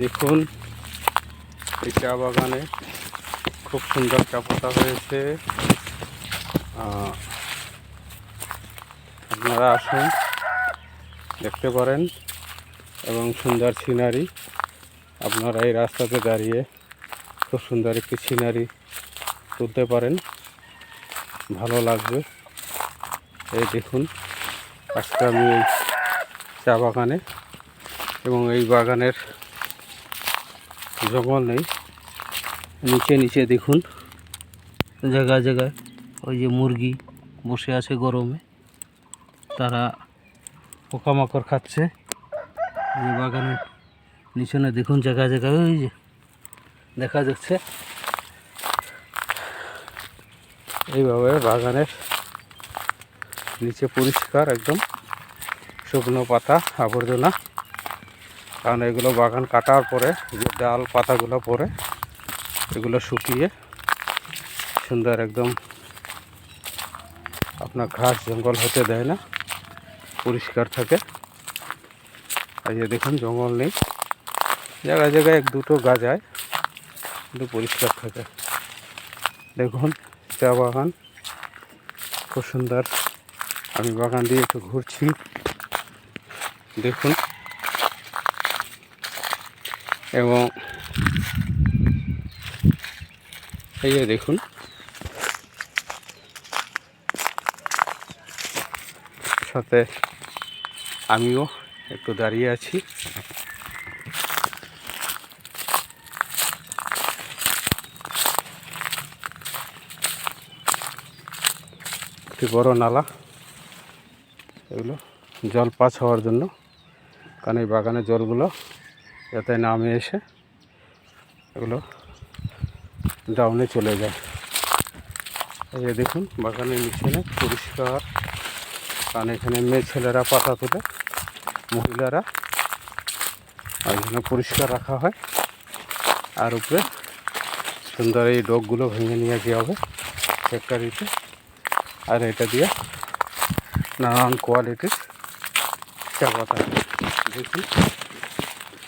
দেখুন, এই চা বাগানে খুব সুন্দর চা পাতা হয়েছে। আপনারা আসুন, দেখতে পারেন, এবং সুন্দর সিনারি। আপনারা এই রাস্তাতে দাঁড়িয়ে খুব সুন্দর একটি সিনারি তুলতে পারেন। ভালো লাগবে। এই দেখুন, আজকে আমি চা বাগানে এবং এই বাগানের জঙ্গল নেই। নিচে নিচে দেখুন। জায়গায় জায়গায় ওই যে মুরগি বসে আছে গরমে। তারা পোকামাকড় খাচ্ছে। এই বাগানের নিচনে দেখুন, জায়গায় জায়গায় ওই যে দেখা যাচ্ছে। এইভাবে বাগানের নিচে পরিষ্কার একদম শুকনো পাতা, আবর্জনা। কারণ এগুলো বাগান কাটার পরে যে ডাল পাতাগুলো পরে এগুলো শুকিয়ে সুন্দর একদম আপনার ঘাস জঙ্গল হতে দেয় না, পরিষ্কার থাকে। আর যে দেখুন, জঙ্গল নেই। জায়গায় জায়গায় এক দুটো গাছায় কিন্তু পরিষ্কার থাকে। দেখুন, চা বাগান খুব সুন্দর। আমি বাগান দিয়ে একটু ঘুরছি। দেখুন। এবং এই যে দেখুন। সাথে আমিও একটু দাঁড়িয়ে আছি। একটি বড় নালা। এগুলো জল পাস হওয়ার জন্য। কারণ এই বাগানের জলগুলো যাতে নামে এসে এগুলো ডাউনে চলে যায়। এই যে দেখুন, বাগানের নিচে পরিষ্কার। কারণ এখানে মেয়ে ছেলেরা পাতা তুলে, মহিলারা। আর এখানে পরিষ্কার রাখা হয়। আর উপরে সুন্দর এই ডগগুলো ভেঙে নিয়ে যাওয়া হবে ফ্যাক্টরিতে আর এটা দিয়ে নানান কোয়ালিটির চা পাতা দেখুন।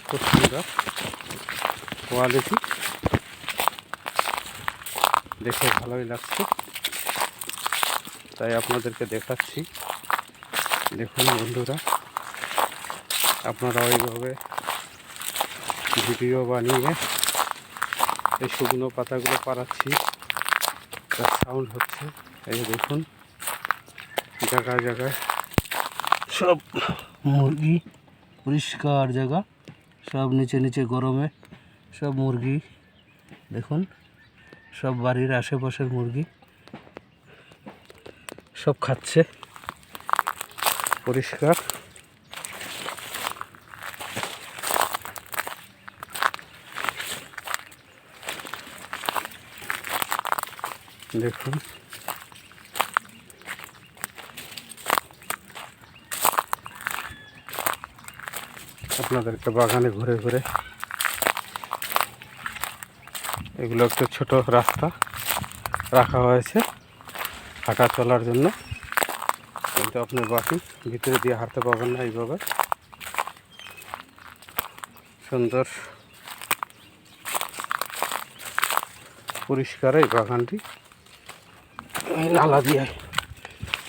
খুব সুন্দর কোয়ালিটি দেখে ভালোই লাগছে। তাই আপনাদেরকে দেখাচ্ছি। দেখুন বন্ধুরা, আপনারা ওইভাবে ভিডিও বানিয়ে এই শুকনো পাতাগুলো পাড়াচ্ছি। তার সাউন্ড হচ্ছে, এই দেখুন, জায়গায় জায়গায় সব মুরগি পরিষ্কার জায়গা। সব নিচে নিচে গরমে, সব মুরগি, দেখুন, সব বাড়ির আশেপাশের মুরগি, সব খাচ্ছে, পরিষ্কার। দেখুন আপনাদেরকে বাগানে ঘুরে ঘুরে। এগুলো একটু ছোট রাস্তা রাখা হয়েছে হাঁটা চলার জন্য। কিন্তু আপনি বাকি ভিতরে দিয়ে হাঁটতে পারবেন না এইভাবে। সুন্দর, পরিষ্কার এই বাগানটি। নালা দিয়ে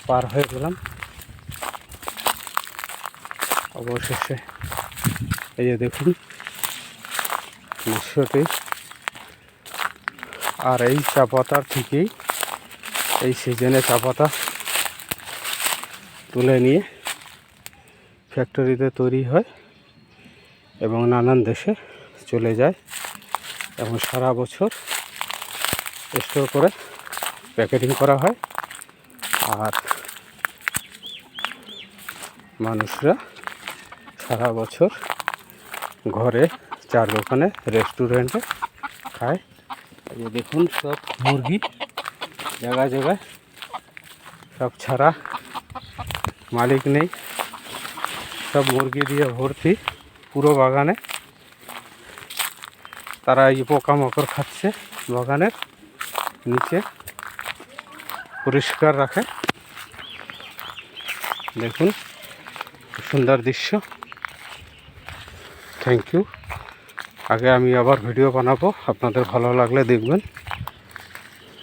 পার হয়ে গেলাম। অবশেষে এই যে দেখুন, দৃশ্যটি। আর এই চা পাতার থেকেই, এই সিজনে চা পাতা তুলে নিয়ে ফ্যাক্টরিতে তৈরি হয় এবং নানান দেশে চলে যায় এবং সারা বছর স্টোর করে প্যাকেটিং করা হয়। আর মানুষরা সারা বছর ঘরে, চার দোকানে রেস্টুরেন্টে খায়। দেখুন সব মুরগি, জায়গায় জায়গায় সব ছাড়া মালিক নেই। সব মুরগি দিয়ে ভর্তি পুরো বাগানে। তারা এই পোকামাকড় খাচ্ছে বাগানের নিচে। পরিষ্কার রাখে। দেখুন, সুন্দর দৃশ্য। Thank you. আগে আমি আবার ভিডিও বানাবো। আপনাদের ভালো লাগলে দেখবেন।